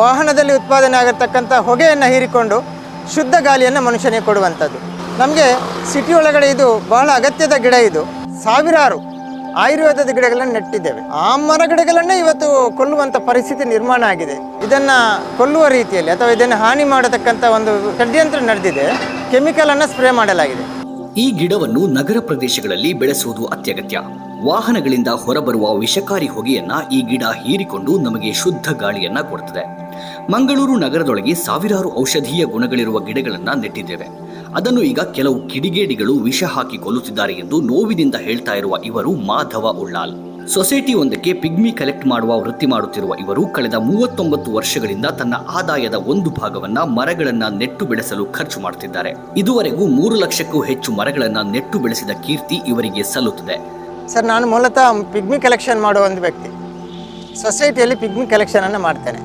ವಾಹನದಲ್ಲಿ ಉತ್ಪಾದನೆ ಆಗಿರ್ತಕ್ಕಂಥ ಹೊಗೆಯನ್ನು ಹೀರಿಕೊಂಡು ಶುದ್ಧ ಗಾಳಿಯನ್ನು ಮನುಷ್ಯನಿಗೆ ಕೊಡುವಂಥದ್ದು. ನಮಗೆ ಸಿಟಿ ಒಳಗಡೆ ಇದು ಬಹಳ ಅಗತ್ಯದ ಗಿಡ ಇದು. ಸಾವಿರಾರು ಆಯುರ್ವೇದದ ಗಿಡಗಳನ್ನು ನೆಟ್ಟಿದ್ದೇವೆ. ಆ ಮರ ಗಿಡಗಳನ್ನೇ ಇವತ್ತು ಕೊಲ್ಲುವಂಥ ಪರಿಸ್ಥಿತಿ ನಿರ್ಮಾಣ ಆಗಿದೆ. ಇದನ್ನು ಕೊಲ್ಲುವ ರೀತಿಯಲ್ಲಿ ಅಥವಾ ಇದನ್ನು ಹಾನಿ ಮಾಡತಕ್ಕಂಥ ಒಂದು ಷಡ್ಯಂತ್ರ ನಡೆದಿದೆ. ಕೆಮಿಕಲನ್ನು ಸ್ಪ್ರೇ ಮಾಡಲಾಗಿದೆ. ಈ ಗಿಡವನ್ನು ನಗರ ಪ್ರದೇಶಗಳಲ್ಲಿ ಬೆಳೆಸುವುದು ಅತ್ಯಗತ್ಯ. ವಾಹನಗಳಿಂದ ಹೊರಬರುವ ವಿಷಕಾರಿ ಹೊಗೆಯನ್ನ ಈ ಗಿಡ ಹೀರಿಕೊಂಡು ನಮಗೆ ಶುದ್ಧ ಗಾಳಿಯನ್ನ ಕೊಡುತ್ತದೆ ಮಂಗಳೂರು ನಗರದೊಳಗೆ ಸಾವಿರಾರು ಔಷಧೀಯ ಗುಣಗಳಿರುವ ಗಿಡಗಳನ್ನ ನೆಟ್ಟಿದ್ದೇವೆ. ಅದನ್ನು ಈಗ ಕೆಲವು ಕಿಡಿಗೇಡಿಗಳು ವಿಷ ಹಾಕಿ ಕೊಲ್ಲುತ್ತಿದ್ದಾರೆ ಎಂದು ನೋವಿನಿಂದ ಹೇಳ್ತಾ ಇರುವ ಇವರು ಮಾಧವ ಉಳ್ಳಾಲ್. ಸೊಸೈಟಿ ಒಂದಕ್ಕೆ ಪಿಗ್ಮಿ ಕಲೆಕ್ಟ್ ಮಾಡುವ ವೃತ್ತಿ ಮಾಡುತ್ತಿರುವ ಇವರು ಕಳೆದ ಮೂವತ್ತೊಂಬತ್ತು ವರ್ಷಗಳಿಂದ ತನ್ನ ಆದಾಯದ ಒಂದು ಭಾಗವನ್ನ ಮರಗಳನ್ನ ನೆಟ್ಟು ಬೆಳೆಸಲು ಖರ್ಚು ಮಾಡುತ್ತಿದ್ದಾರೆ ಇದುವರೆಗೂ ಮೂರು ಲಕ್ಷಕ್ಕೂ ಹೆಚ್ಚು ಮರಗಳನ್ನ ನೆಟ್ಟು ಬೆಳೆಸಿದ ಕೀರ್ತಿ ಇವರಿಗೆ ಸಲ್ಲುತ್ತದೆ. ಸರ್, ನಾನು ಮೂಲತಃ ಪಿಗ್ಮಿ ಕಲೆಕ್ಷನ್ ಮಾಡುವ ಒಂದು ವ್ಯಕ್ತಿ. ಸೊಸೈಟಿಯಲ್ಲಿ ಪಿಗ್ಮಿ ಕಲೆಕ್ಷನನ್ನು ಮಾಡ್ತೇನೆ.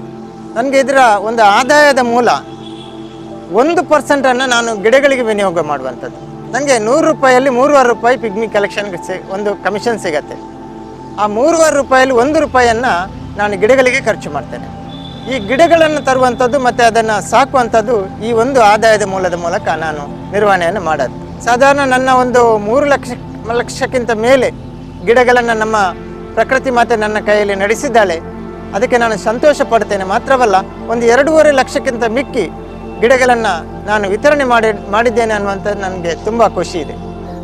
ನನಗೆ ಇದರ ಒಂದು ಆದಾಯದ ಮೂಲ ಒಂದು ಪರ್ಸೆಂಟನ್ನು ನಾನು ಗಿಡಗಳಿಗೆ ವಿನಿಯೋಗ ಮಾಡುವಂಥದ್ದು. ನನಗೆ ನೂರು ರೂಪಾಯಲ್ಲಿ ಮೂರುವರೆ ರೂಪಾಯಿ ಪಿಗ್ಮಿ ಕಲೆಕ್ಷನ್ಗೆ ಸಿ, ಒಂದು ಕಮಿಷನ್ ಸಿಗತ್ತೆ. ಆ ಮೂರುವರೆ ರೂಪಾಯಲ್ಲಿ ಒಂದು ರೂಪಾಯಿಯನ್ನು ನಾನು ಗಿಡಗಳಿಗೆ ಖರ್ಚು ಮಾಡ್ತೇನೆ. ಈ ಗಿಡಗಳನ್ನು ತರುವಂಥದ್ದು ಮತ್ತು ಅದನ್ನು ಸಾಕುವಂಥದ್ದು ಈ ಒಂದು ಆದಾಯದ ಮೂಲದ ಮೂಲಕ ನಾನು ನಿರ್ವಹಣೆಯನ್ನು ಮಾಡೋದು. ಸಾಧಾರಣ ನನ್ನ ಒಂದು ಮೂರು ಲಕ್ಷ, ಲಕ್ಷಕ್ಕಿಂತ ಮೇಲೆ ಗಿಡಗಳನ್ನು ನಮ್ಮ ಪ್ರಕೃತಿ ಮಾತೆ ನನ್ನ ಕೈಯಲ್ಲಿ ನಡೆಸಿದ್ದಾಳೆ. ಅದಕ್ಕೆ ನಾನು ಸಂತೋಷ ಪಡ್ತೇನೆ ಮಾತ್ರವಲ್ಲ ಒಂದು ಎರಡೂವರೆ ಲಕ್ಷಕ್ಕಿಂತ ಮಿಕ್ಕಿ ಗಿಡಗಳನ್ನು ನಾನು ವಿತರಣೆ ಮಾಡಿ ಮಾಡಿದ್ದೇನೆ ಅನ್ನುವಂಥ ನನಗೆ ತುಂಬ ಖುಷಿ ಇದೆ.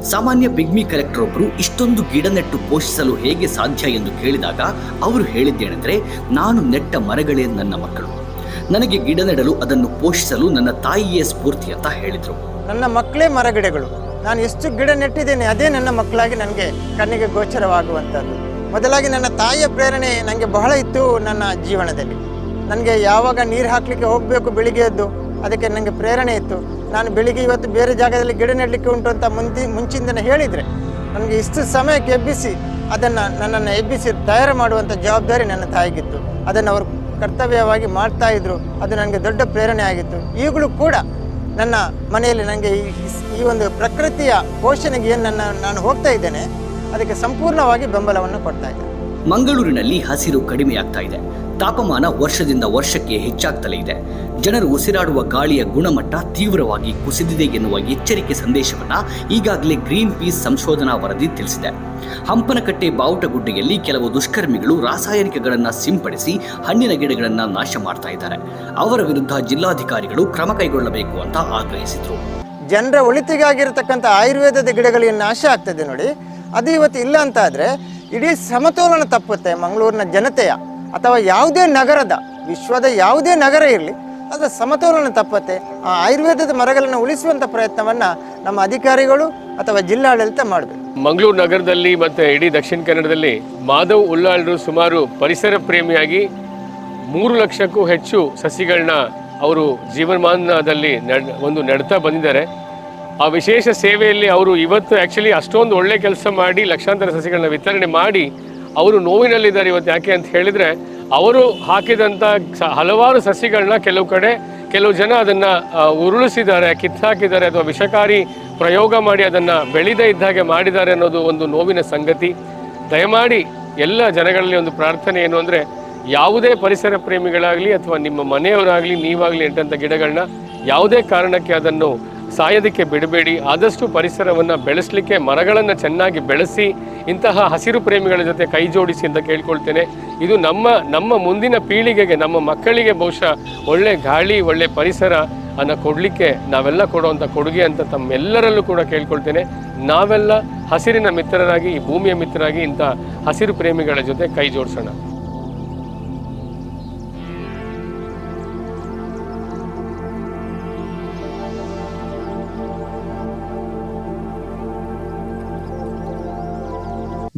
ಸಾಮಾನ್ಯ ಪಿಗ್ಮಿ ಕಲೆಕ್ಟರ್ ಒಬ್ಬರು ಇಷ್ಟೊಂದು ಗಿಡ ನೆಟ್ಟು ಪೋಷಿಸಲು ಹೇಗೆ ಸಾಧ್ಯ ಎಂದು ಕೇಳಿದಾಗ ಅವರು ಹೇಳಿದ್ದೇನೆಂದರೆ ನಾನು ನೆಟ್ಟ ಮರಗಳೇ ನನ್ನ ಮಕ್ಕಳು. ನನಗೆ ಗಿಡ ನೆಡಲು ಅದನ್ನು ಪೋಷಿಸಲು ನನ್ನ ತಾಯಿಯೇ ಸ್ಫೂರ್ತಿ ಅಂತ ಹೇಳಿದರು. ನನ್ನ ಮಕ್ಕಳೇ ಮರಗಿಡಗಳು. ನಾನು ಎಷ್ಟು ಗಿಡ ನೆಟ್ಟಿದ್ದೇನೆ, ಅದೇ ನನ್ನ ಮಕ್ಕಳಾಗಿ ನನಗೆ ಕಣ್ಣಿಗೆ ಗೋಚರವಾಗುವಂಥದ್ದು. ಮೊದಲಾಗಿ ನನ್ನ ತಾಯಿಯ ಪ್ರೇರಣೆ ನನಗೆ ಬಹಳ ಇತ್ತು ನನ್ನ ಜೀವನದಲ್ಲಿ. ನನಗೆ ಯಾವಾಗ ನೀರು ಹಾಕಲಿಕ್ಕೆ ಹೋಗಬೇಕು ಬೆಳಿಗ್ಗೆ ಎದ್ದು ಅದಕ್ಕೆ ನನಗೆ ಪ್ರೇರಣೆ ಇತ್ತು. ನಾನು ಬೆಳಿಗ್ಗೆ ಇವತ್ತು ಬೇರೆ ಜಾಗದಲ್ಲಿ ಗಿಡ ನೆಡಲಿಕ್ಕೆ ಉಂಟು ಅಂತ ಮುಂದಿ, ಮುಂಚಿಂದನೇ ಹೇಳಿದರೆ, ನನಗೆ ಇಷ್ಟು ಸಮಯಕ್ಕೆ ಎಬ್ಬಿಸಿ, ಅದನ್ನು ನನ್ನನ್ನು ಎಬ್ಬಿಸಿ ತಯಾರು ಮಾಡುವಂಥ ಜವಾಬ್ದಾರಿ ನನ್ನ ತಾಯಿಗಿತ್ತು. ಅದನ್ನು ಅವರು ಕರ್ತವ್ಯವಾಗಿ ಮಾಡ್ತಾ ಇದ್ರು. ಅದು ನನಗೆ ದೊಡ್ಡ ಪ್ರೇರಣೆ ಆಗಿತ್ತು. ಈಗಲೂ ಕೂಡ ನನ್ನ ಮನೆಯಲ್ಲಿ ನನಗೆ ಈ ಒಂದು ಪ್ರಕೃತಿಯ ಪೋಷಣೆಗೆ ಏನು ನನ್ನ ನಾನು ಹೋಗ್ತಾ ಇದ್ದೇನೆ, ಅದಕ್ಕೆ ಸಂಪೂರ್ಣವಾಗಿ ಬೆಂಬಲವನ್ನು ಕೊಡ್ತಾ ಇದ್ದೇನೆ. ಮಂಗಳೂರಿನಲ್ಲಿ ಹಸಿರು ಕಡಿಮೆಯಾಗ್ತಾ ಇದೆ. ತಾಪಮಾನ ವರ್ಷದಿಂದ ವರ್ಷಕ್ಕೆ ಹೆಚ್ಚಾಗ್ತಲೇ ಇದೆ. ಜನರು ಉಸಿರಾಡುವ ಗಾಳಿಯ ಗುಣಮಟ್ಟ ತೀವ್ರವಾಗಿ ಕುಸಿದಿದೆ ಎನ್ನುವ ಎಚ್ಚರಿಕೆ ಸಂದೇಶವನ್ನ ಈಗಾಗಲೇ ಗ್ರೀನ್ ಪೀಸ್ ಸಂಶೋಧನಾ ವರದಿ ತಿಳಿಸಿದೆ. ಹಂಪನಕಟ್ಟೆ ಬಾವುಟಗುಡ್ಡೆಯಲ್ಲಿ ಕೆಲವು ದುಷ್ಕರ್ಮಿಗಳು ರಾಸಾಯನಿಕಗಳನ್ನು ಸಿಂಪಡಿಸಿ ಹಣ್ಣಿನ ಗಿಡಗಳನ್ನು ನಾಶ ಮಾಡ್ತಾ ಇದ್ದಾರೆ. ಅವರ ವಿರುದ್ಧ ಜಿಲ್ಲಾಧಿಕಾರಿಗಳು ಕ್ರಮ ಕೈಗೊಳ್ಳಬೇಕು ಅಂತ ಆಗ್ರಹಿಸಿದರು. ಜನರ ಒಳಿತಿಗಾಗಿರತಕ್ಕಂಥ ಆಯುರ್ವೇದದ ಗಿಡಗಳಿಗೆ ನಾಶ ಆಗ್ತದೆ ನೋಡಿ. ಅದು ಇವತ್ತು ಇಲ್ಲ ಅಂತ ಆದರೆ ಇಡೀ ಸಮತೋಲನ ತಪ್ಪುತ್ತೆ ಮಂಗಳೂರಿನ ಜನತೆಯ. ಅಥವಾ ಯಾವುದೇ ನಗರದ, ವಿಶ್ವದ ಯಾವುದೇ ನಗರ ಇರಲಿ, ಅದರ ಸಮತೋಲನ ತಪ್ಪತ್ತೆ. ಆ ಆಯುರ್ವೇದದ ಮರಗಳನ್ನು ಉಳಿಸುವಂಥ ಪ್ರಯತ್ನವನ್ನು ನಮ್ಮ ಅಧಿಕಾರಿಗಳು ಅಥವಾ ಜಿಲ್ಲಾಡಳಿತ ಮಾಡಬೇಕು. ಮಂಗಳೂರು ನಗರದಲ್ಲಿ ಮತ್ತು ಇಡೀ ದಕ್ಷಿಣ ಕನ್ನಡದಲ್ಲಿ ಮಾಧವ್ ಉಲ್ಲಾಳರು ಸುಮಾರು ಪರಿಸರ ಪ್ರೇಮಿಯಾಗಿ ಮೂರು ಲಕ್ಷಕ್ಕೂ ಹೆಚ್ಚು ಸಸಿಗಳನ್ನ ಅವರು ಜೀವನಮಾನದಲ್ಲಿ ನಡ್, ಒಂದು ನಡ್ತಾ ಬಂದಿದ್ದಾರೆ. ಆ ವಿಶೇಷ ಸೇವೆಯಲ್ಲಿ ಅವರು ಇವತ್ತು ಆ್ಯಕ್ಚುಲಿ ಅಷ್ಟೊಂದು ಒಳ್ಳೆ ಕೆಲಸ ಮಾಡಿ ಲಕ್ಷಾಂತರ ಸಸಿಗಳನ್ನ ವಿತರಣೆ ಮಾಡಿ ಅವರು ನೋವಿನಲ್ಲಿದ್ದಾರೆ ಇವತ್ತು ಯಾಕೆ ಅಂತ ಹೇಳಿದರೆ ಅವರು ಹಾಕಿದಂಥ ಸ- ಹಲವಾರು ಸಸಿಗಳನ್ನ ಕೆಲವು ಕಡೆ ಕೆಲವು ಜನ ಅದನ್ನು ಉರುಳಿಸಿದ್ದಾರೆ, ಕಿತ್ತಾಕಿದ್ದಾರೆ ಅಥವಾ ವಿಷಕಾರಿ ಪ್ರಯೋಗ ಮಾಡಿ ಅದನ್ನು ಬೆಳೆದೇ ಇದ್ದಾಗೆ ಮಾಡಿದ್ದಾರೆ ಅನ್ನೋದು ಒಂದು ನೋವಿನ ಸಂಗತಿ. ದಯಮಾಡಿ ಎಲ್ಲ ಜನಗಳಲ್ಲಿ ಒಂದು ಪ್ರಾರ್ಥನೆ ಏನು ಅಂದರೆ ಯಾವುದೇ ಪರಿಸರ ಪ್ರೇಮಿಗಳಾಗಲಿ ಅಥವಾ ನಿಮ್ಮ ಮನೆಯವರಾಗಲಿ ನೀವಾಗಲಿ ಇಟ್ಟಂಥ ಗಿಡಗಳನ್ನ ಯಾವುದೇ ಕಾರಣಕ್ಕೆ ಅದನ್ನು ಸಾಯೋದಕ್ಕೆ ಬಿಡಬೇಡಿ. ಆದಷ್ಟು ಪರಿಸರವನ್ನು ಬೆಳೆಸಲಿಕ್ಕೆ ಮರಗಳನ್ನು ಚೆನ್ನಾಗಿ ಬೆಳೆಸಿ, ಇಂತಹ ಹಸಿರು ಪ್ರೇಮಿಗಳ ಜೊತೆ ಕೈ ಜೋಡಿಸಿ ಅಂತ ಕೇಳ್ಕೊಳ್ತೇನೆ. ಇದು ನಮ್ಮ ನಮ್ಮ ಮುಂದಿನ ಪೀಳಿಗೆಗೆ, ನಮ್ಮ ಮಕ್ಕಳಿಗೆ ಬಹುಶಃ ಒಳ್ಳೆ ಗಾಳಿ, ಒಳ್ಳೆ ಪರಿಸರ ಅನ್ನು ಕೊಡಲಿಕ್ಕೆ ನಾವೆಲ್ಲ ಕೊಡುವಂಥ ಕೊಡುಗೆ ಅಂತ ತಮ್ಮೆಲ್ಲರಲ್ಲೂ ಕೂಡ ಕೇಳ್ಕೊಳ್ತೇನೆ. ನಾವೆಲ್ಲ ಹಸಿರಿನ ಮಿತ್ರರಾಗಿ ಈ ಭೂಮಿಯ ಮಿತ್ರರಾಗಿ ಇಂಥ ಹಸಿರು ಪ್ರೇಮಿಗಳ ಜೊತೆ ಕೈ ಜೋಡಿಸೋಣ.